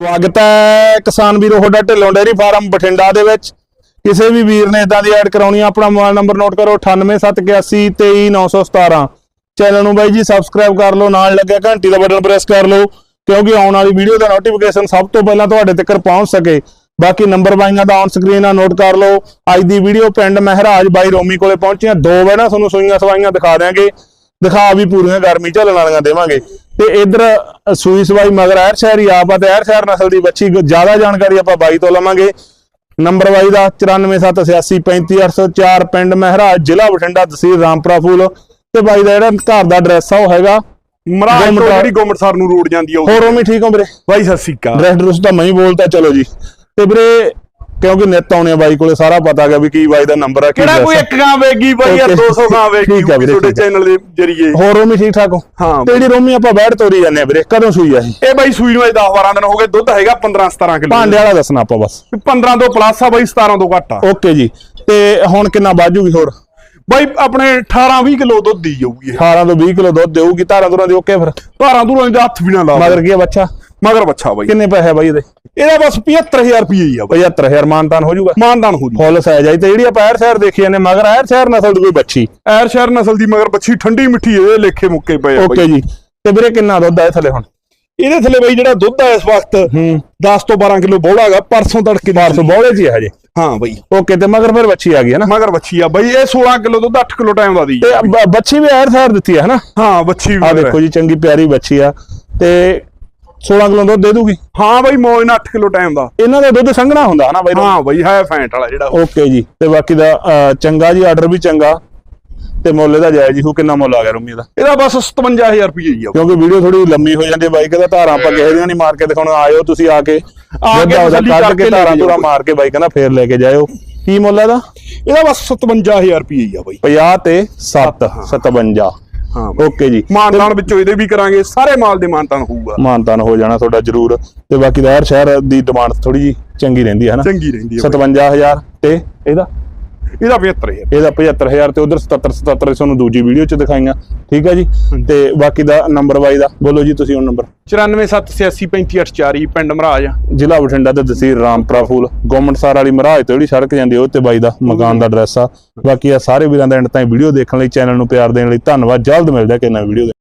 ਸਵਾਗਤ ਹੈ ਕਿਸਾਨ ਵੀਰੋ ਤੁਹਾਡਾ ਢਿੱਲੋਂ ਡੇਰੀ ਫਾਰਮ ਬਠਿੰਡਾ ਦੇ ਵਿੱਚ। ਕਿਸੇ ਵੀ ਵੀਰ ਨੇ ਇਦਾਂ ਦੀ ਐਡ ਕਰਾਉਣੀ ਆ, ਆਪਣਾ ਮੋਬਾਈਲ ਨੰਬਰ ਨੋਟ ਕਰੋ 9871823917 ਚੈਨਲ ਨੂੰ ਬਾਈ ਜੀ ਸਬਸਕ੍ਰਾਈਬ ਕਰ ਲਓ, ਨਾਲ ਲੱਗਿਆ ਘੰਟੀ ਦਾ ਬਟਨ ਪ੍ਰੈਸ ਕਰ ਲਓ, ਕਿਉਂਕਿ ਆਉਣ ਵਾਲੀ ਵੀਡੀਓ ਦਾ ਨੋਟੀਫਿਕੇਸ਼ਨ ਸਭ ਤੋਂ ਪਹਿਲਾਂ ਤੁਹਾਡੇ ਤੱਕ ਪਹੁੰਚ ਸਕੇ। ਬਾਕੀ ਨੰਬਰ ਬਾਈਆਂ ਦਾ ਔਨ ਸਕਰੀਨ ਆ ਨੋਟ ਕਰ ਲਓ। ਅੱਜ ਦੀ ਵੀਡੀਓ ਪਿੰਡ ਮਹਿਰਾਜ ਬਾਈ ਰੋਮੀ ਕੋਲੇ ਪਹੁੰਚੀਆਂ ਦੋ ਵੈਣਾ ਤੁਹਾਨੂੰ ਸੂਈਆਂ ਸਵਾਈਆਂ ਦਿਖਾ ਦਿਆਂਗੇ। ਦਿਖਾ ਵੀ ਪੂਰੀਆਂ ਗਰਮੀ ਝੱਲਣ ਵਾਲੀਆਂ ਦੇਵਾਂਗੇ। ਤੇ ਇਧਰ ਸੂਈ ਸਵਾਈ ਮਗਰ ਐਰ ਸ਼ਹਿਰੀ ਆਪ ਆ ਤੇ ਐਰ ਸ਼ਹਿਰ ਨਸਲ ਦੀ ਬੱਚੀ ਜ਼ਿਆਦਾ ਜਾਣਕਾਰੀ ਆਪਾਂ ਬਾਈ ਤੋਂ ਲਵਾਂਗੇ। ਨੰਬਰ ਬਾਈ ਦਾ 9478835804 ਪਿੰਡ ਮਹਿਰਾਜ ਜ਼ਿਲ੍ਹਾ ਬਠਿੰਡਾ ਤਹਿਸੀਲ ਰਾਮਪੁਰਾ ਫੂਲ। ਤੇ ਬਾਈ ਦਾ ਜਿਹੜਾ ਘਰ ਦਾ ਐਡਰੈਸ ਆ ਉਹ ਹੈਗਾ ਮਹਾਰਾਜ ਤੋਂ ਜਿਹੜੀ ਗੋਮਟਸਰ ਨੂੰ ਰੋਡ ਜਾਂਦੀ ਆ ਉਹ ਹੋਰ ਉਮੀ ਠੀਕ ਹੋ ਵੀਰੇ? ਬਾਈ ਸਤਿ ਸ੍ਰੀ ਅਕਾਲ। ਐਡਰੈਸ ਡਰੈਸ ਤਾਂ ਮੈਂ ਹੀ ਬੋਲਤਾ ਚਲੋ ਜੀ। ਤੇ ਵੀਰੇ ਕਿਉਂਕਿ ਨਿੱਤ ਆਉਣੇ ਆ ਬਾਈ ਕੋਲੇ ਸਾਰਾ ਪਤਾ ਗਿਆ ਵੀ ਕੀ ਬਾਈ ਦਾ ਨੰਬਰ ਆ ਕੀ ਕਿਹੜਾ ਕੋਈ ਇੱਕ ਗਾਂ ਵੇਗੀ ਬਾਈ ਯਾਰ Okay. 200 ਗਾਂ ਵੇਗੀ ਤੁਹਾਡੇ। ਚੈਨਲ ਦੇ ਜਰੀਏ। ਹੋਰ ਉਮੀ ਠੀਕ ਠਾਕ ਹੋ? ਹਾਂ ਤੇ ਜਿਹੜੀ ਰੋਮੀ ਆਪਾਂ ਬੈਠ ਤੋਰੀ ਜਾਂਦੇ ਆ ਵੀਰੇ ਕਦੋਂ ਸੂਈ ਆ ਇਹ? ਇਹ ਬਾਈ ਸੂਈ ਨੂੰ 10 12 ਦਿਨ ਹੋ ਗਏ ਦੁੱਧ ਹੈਗਾ 15 17 ਕਿਲੋ। ਭਾਂਡੇ ਵਾਲਾ ਦੱਸਣਾ ਆਪਾਂ ਬਸ। 15 ਤੋਂ ਪਲੱਸ ਆ ਬਾਈ 17 ਤੋਂ ਘੱਟ ਆ। ਓਕੇ ਜੀ ਤੇ ਹੁਣ ਕਿੰਨਾ ਬਾਜੂਗੀ ਹੋਰ? ਬਾਈ ਆਪਣੇ 18 20 ਕਿਲੋ ਦੁੱਧ ਦੀ ਜਾਊਗੀ ਇਹ। 18 ਤੋਂ 20 ਕਿਲੋ ਦੁੱਧ ਦੇਊਗੀ ਧਾਰਾਂ ਧੁਰਾਂ ਦੀ ਓਕੇ ਫਿਰ? ਧਾਰਾਂ ਧੂਰਾਂ ਦਾ ਹੱਥ ਵੀ ਨਾ ਲਾ ਮਗਰ ਕੀ ਬੱਚਾ? ਮਗਰ ਬੱਚਾ ਬਾਈ। ਕਿੰਨੇ ਪੈਸੇ ਆ ਬਾਈ ਇਹਦੇ? ਇਹਦਾ ਬਸ 75000 ਰੁਪਏ ਹੀ ਆ ਬਾਈ। 75000 ਮਾਨਤਾਨ ਹੋ ਜਾਊਗਾ? ਮਾਨਦਾਨ ਹੋ ਜੂ ਫੁੱਲ ਸਾਈਜ਼ ਆਈ ਤੇ ਜਿਹੜੀ ਆਪਾਂ ਐਰ ਸ਼ਹਿਰ ਦੇਖੀ ਜਾਂਦੇ ਮਗਰ ਐਰ ਸ਼ਹਿਰ ਨਸਲ ਦੀ ਕੋਈ ਬੱਚੀ ਐਰ ਸ਼ਹਿਰ ਨਸਲ ਦੀ ਮਗਰ ਬੱਚੀ ਠੰਡੀ ਮਿੱਠੀ ਇਹਦੇ ਲੇਖੇ ਮੁੱਕੇ ਪਏ ਆ ਓਕੇ ਜੀ। ਤੇ ਵੀਰੇ ਕਿੰਨਾ ਦੁੱਧ ਆ ਇਹ ਥੱਲੇ ਹੁਣ? ਇਹਦੇ ਥੱਲੇ ਬਾਈ ਜਿਹੜਾ ਦੁੱਧ ਆ ਇਸ ਵਕਤ ਹੂੰ। 10 ਤੋਂ 12 ਕਿਲੋ ਬੋਲਾ ਹੈਗਾ ਪਰਸੋਂ ਤੜਕੇ 400 ਬੋਲੇ ਜੀ ਹਜੇ? ਹਾਂ ਬਾਈ। ਓਕੇ ਤੇ ਮਗਰ ਫਿਰ ਬੱਚੀ ਆ ਗਈ ਹੈ ਨਾ? ਮਗਰ ਬੱਚੀ ਆ ਬਾਈ ਇਹ 16 ਕਿਲੋ ਦੁੱਧ 8 ਕਿਲੋ ਟਾਈਮ ਦਾ ਦੀ। ਤੇ ਬੱਚੀ ਵੀ ਐਰ ਸ਼ਹਿਰ ਦਿੱਤੀ ਹੈ ਹਨਾ ਹਾਂ ਬੱਚੀ ਵੀ ਆ ਦੇਖੋ ਜੀ ਚੰਗੀ ਪਿਆਰੀ ਬੱਚੀ ਆ। ਤੇ 16 ਕਿਲੋ ਦੁੱਧ ਦੇ ਦੂਗੀ? ਹਾਂ ਬਾਈ ਮੌਜ ਨਾਲ 8 ਕਿਲੋ ਟਾਈਮ ਦਾ। ਇਹਨਾਂ ਦਾ ਦੁੱਧ ਸੰਘਣਾ ਹੁੰਦਾ ਹਨਾ ਬਾਈ? ਹਾਂ ਬਾਈ ਹੈ ਫੈਂਟ ਵਾਲਾ ਜਿਹੜਾ। ਓਕੇ ਜੀ ਤੇ ਬਾਕੀ ਦਾ ਚੰਗਾ ਜੀ ਆਰਡਰ ਵੀ ਚੰਗਾ। ਤੇ ਮੁੱਲ ਇਹਦਾ ਜਾਇਜ਼ ਹੀ ਹੋ ਕਿੰਨਾ ਮੁੱਲ ਆ ਗਿਆ ਰੁਮੀ ਦਾ? ਇਹਦਾ ਬਸ 57000 ਰੁਪਏ ਹੀ ਆ। ਕਿਉਂਕਿ ਵੀਡੀਓ ਥੋੜੀ ਲੰਮੀ ਹੋ ਜਾਂਦੀ ਹੈ ਬਾਈ ਕਹਿੰਦਾ ਧਾਰਾਂ ਆਪਾਂ ਕਿਸੇ ਦੀਆਂ ਨਹੀਂ ਮਾਰ ਕੇ ਦਿਖਾਉਣਾ ਆਇਓ ਤੁਸੀਂ ਆ ਕੇ। ਆ ਕੇ ਤਸੱਲੀ ਕੱਢ ਕਰਕੇ ਧਾਰਾਂ ਧੂਰਾਂ। ਮਾਰ ਕੇ ਬਾਈ ਕਹਿੰਦਾ ਫੇਰ ਲੈ ਕੇ ਜਾਇਓ। ਕੀ ਮੁੱਲ ਹੈ ਇਹਦਾ? ਇਹਦਾ ਬਸ 57000 ਰੁਪਏ ਹੀ ਆ ਬਾਈ। 50 ਤੇ 7 57 ਹਾਂ ਓਕੇ ਜੀ। ਮਾਨਦਾਨ ਵਿੱਚੋਂ ਇਹਦੇ ਵੀ ਕਰਾਂਗੇ ਸਾਰੇ ਮਾਲ ਦੇ ਮਾਨਦਾਨ ਹੋਊਗਾ। ਮਾਨਤਾਨ ਹੋ ਜਾਣਾ ਤੁਹਾਡਾ ਜ਼ਰੂਰ। ਤੇ ਬਾਕੀ ਦਾ ਹਰ ਸ਼ਹਿਰ ਦੀ ਡਿਮਾਂਡ ਥੋੜੀ ਜੀ ਚੰਗੀ ਰਹਿੰਦੀ ਹੈ ਹਨਾ? ਚੰਗੀ ਰਹਿੰਦੀ ਆ ਬਾਈ। 57000 ਤੇ ਇਹਦਾ? ਇਹਦਾ 75000 ਇਹਦਾ 75000 ਤੇ ਉਧਰ 77 77 ਤੁਹਾਨੂੰ ਦੂਜੀ ਵੀਡੀਓ ਚ ਦਿਖਾਈਆਂ। ਠੀਕ ਹੈ ਜੀ? ਤੇ ਬਾਕੀ ਦਾ ਨੰਬਰ ਵਾਈ ਦਾ ਬੋਲੋ ਜੀ ਤੁਸੀਂ ਹੁਣ ਨੰਬਰ 9478835884 ਪਿੰਡ ਮਹਾਰਾਜ ਜ਼ਿਲ੍ਹਾ ਬਠਿੰਡਾ ਤੇ ਤਹਿਸੀਲ ਰਾਮਪੁਰਾ ਫੂਲ। ਗਵਰਨਮੈਂਟ ਵਾਲੀ ਮਹਾਰਾਜ ਤੋਂ ਜਿਹੜੀ ਸੜਕ ਜਾਂਦੀ ਉਹ ਤੇ ਬਾਈ ਦਾ ਮਕਾਨ ਦਾ ਐਡਰੈਸ ਆ। ਬਾਕੀ ਆ ਸਾਰੇ ਵੀਰਾਂ ਦਾ ਐਂਡ ਤਾਈਂ ਵੀਡੀਓ ਦੇਖਣ ਲਈ ਚੈਨਲ ਨੂੰ ਪਿਆਰ ਦੇਣ ਲਈ ਧੰਨਵਾਦ। ਜਲਦ ਮਿਲਦਾ ਕਿ ਨਵੀਂ ਵੀਡੀਓ